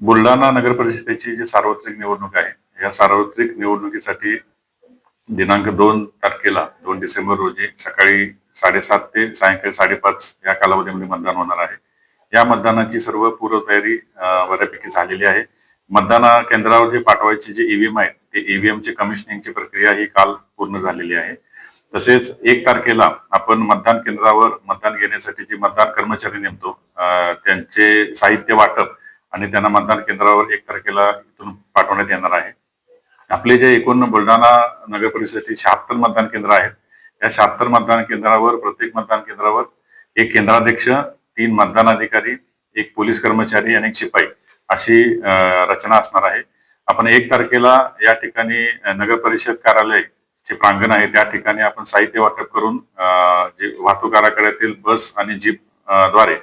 बुलढाणा नगर परिषदेची जी सार्वत्रिक निवडणूक आहे या सार्वत्रिक निवडणुकीसाठी दिनांक दोन तारखेला दोन डिसेंबर रोजी सकाळी साडेसात ते सायंकाळी साडेपाच या कालावधीमध्ये मतदान होणार आहे. या मतदानाची सर्व पूर्वतयारी बऱ्यापैकी झालेली आहे. मतदान केंद्रावर जे पाठवायचे जे ईव्हीएम आहेत ते ईव्हीएमची कमिशनिंगची प्रक्रिया ही काल पूर्ण झालेली आहे. तसेच एक तारखेला आपण मतदान केंद्रावर मतदान घेण्यासाठी जे मतदान कर्मचारी नेमतो त्यांचे साहित्य वाटप आणि त्यांना मतदान केंद्रावर एक तारखेला इथून पाठवण्यात येणार आहे. आपले जे एकूण बुलढाणा नगर परिषदेची शहात्तर मतदान केंद्र आहेत या शहात्तर मतदान केंद्रावर प्रत्येक मतदान केंद्रावर एक केंद्राध्यक्ष तीन मतदान अधिकारी एक पोलीस कर्मचारी आणि एक शिपाई अशी रचना असणार आहे. आपण एक तारखेला या ठिकाणी नगर परिषद कार्यालय जे प्रांगण आहे त्या ठिकाणी आपण साहित्य वाटप करून जे वाहतूक आराखड्यातील बस आणि जीपद्वारे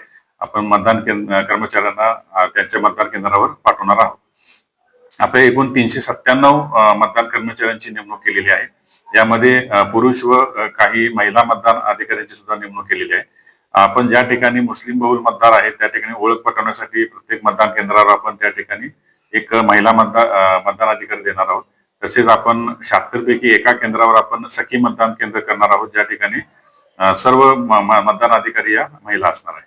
आपण मतदान केंद्र कर्मचाऱ्यांना त्यांच्या मतदान केंद्रावर पाठवणार आहोत. आपल्या एकूण तीनशे सत्त्याण्णव मतदान कर्मचाऱ्यांची नेमणूक केलेली आहे. यामध्ये पुरुष व काही महिला मतदान अधिकाऱ्यांची सुद्धा नेमणूक केलेली आहे. आपण ज्या ठिकाणी मुस्लिम बहुल मतदार आहेत त्या ठिकाणी ओळख पटवण्यासाठी प्रत्येक मतदान केंद्रावर आपण त्या ठिकाणी एक महिला मतदार मतदान अधिकारी देणार आहोत. तसेच आपण शहात्तर पैकी एका केंद्रावर आपण सखी मतदान केंद्र करणार आहोत ज्या ठिकाणी सर्व मतदान अधिकारी या महिला असणार आहे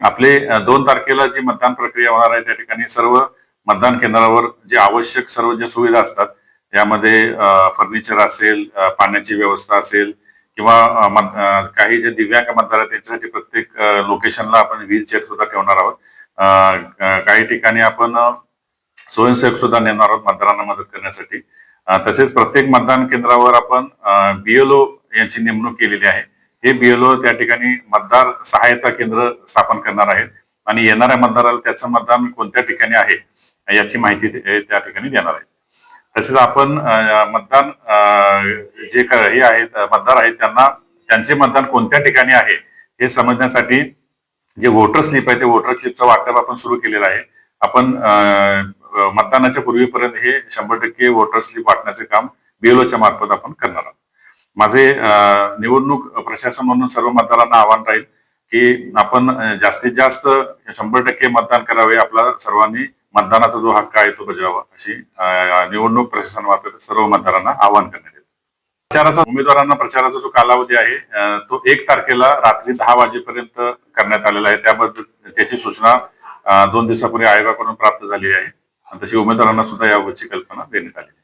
आपले दोन तारखेला जी मतदान प्रक्रिया होणार आहे त्या ठिकाणी सर्व मतदान केंद्रावर जे आवश्यक सर्व ज्या सुविधा असतात यामध्ये फर्निचर असेल पाण्याची व्यवस्था असेल किंवा काही जे दिव्यांग मतदार आहेत त्यांच्यासाठी प्रत्येक लोकेशनला आपण व्हीलचेअर सुद्धा ठेवणार आहोत. काही ठिकाणी आपण स्वयंसेवक सुद्धा नेणार आहोत मतदारांना मदत करण्यासाठी. तसेच प्रत्येक मतदान केंद्रावर आपण बीएलओ यांची नेमणूक केलेली आहे. हे बीएलओ त्या ठिकाणी मतदार सहायता केंद्र स्थापन करणार आहेत. आणि येणाऱ्या मतदाराला त्याचं मतदान कोणत्या ठिकाणी आहे याची माहिती त्या ठिकाणी देणार आहे तसेच आपण मतदान जे हे आहेत मतदार आहेत त्यांना त्यांचे मतदान कोणत्या ठिकाणी आहे हे समजण्यासाठी जे वोटर स्लिप आहे ते वोटर स्लिपचं वाटप आपण सुरू केलेलं आहे. आपण अ, मतदानाच्या पूर्वीपर्यंत हे शंभर टक्के वोटर स्लिप वाटण्याचे काम बीएलओच्या मार्फत आपण करणार आहोत. माझे निवडणूक प्रशासन म्हणून सर्व मतदारांना आव्हान राहील की आपण जास्तीत जास्त शंभर टक्के मतदान करावे आपला सर्वांनी मतदानाचा जो हक्क आहे तो बजावा अशी निवडणूक प्रशासनामार्फत सर्व मतदारांना आवाहन करण्यात येईल. प्रचाराचा उमेदवारांना प्रचाराचा जो कालावधी आहे तो एक तारखेला रात्री दहा वाजेपर्यंत करण्यात आलेला आहे. त्याबद्दल त्याची सूचना दोन दिवसापूर्वी आयोगाकडून प्राप्त झाली आहे. आणि तशी उमेदवारांना सुद्धा याबाबतची कल्पना देण्यात आली आहे.